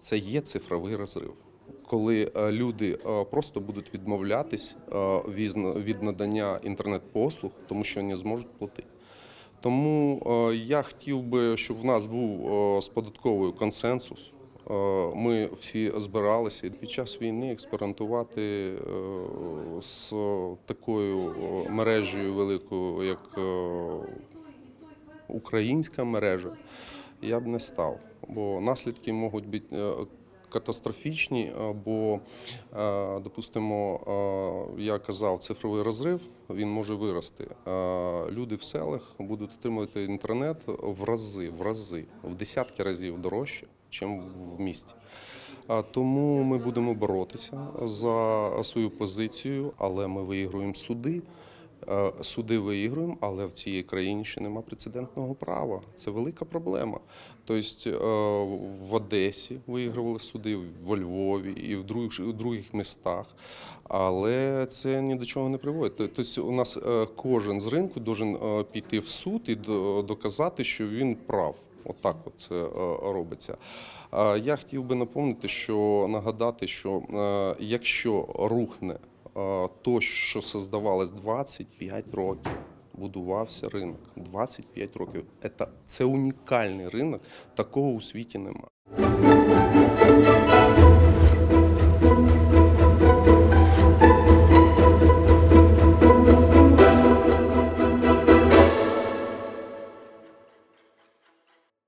це є цифровий розрив. Коли е, люди е, просто будуть відмовлятись е, від надання інтернет-послуг, тому що не зможуть платити. Тому я хотів би, щоб в нас був з податковою консенсус. Ми всі збиралися під час війни експериментувати з такою мережею великою, як українська мережа, я б не став, бо наслідки можуть бути е, катастрофічні, е, бо, е, допустимо, я казав, цифровий розрив він може вирости. Люди в селах будуть отримувати інтернет в рази, в рази, в десятки разів дорожче, ніж в місті. Тому ми будемо боротися за свою позицію, але ми виігруємо суди. Е, Суди виігруємо, але в цій країні ще нема прецедентного права. Це велика проблема. Тобто е, в Одесі виігрували суди, во Львові і в других, містах. Але це ні до чого не приводить. Тобто у нас е, кожен з ринку має піти в суд і доказати, що він прав. Отак от це робиться. Я хотів би напомнити, що нагадати, що якщо рухне то, що создавалось 25 років. Будувався ринок 25 років. Це унікальний ринок, такого у світі немає.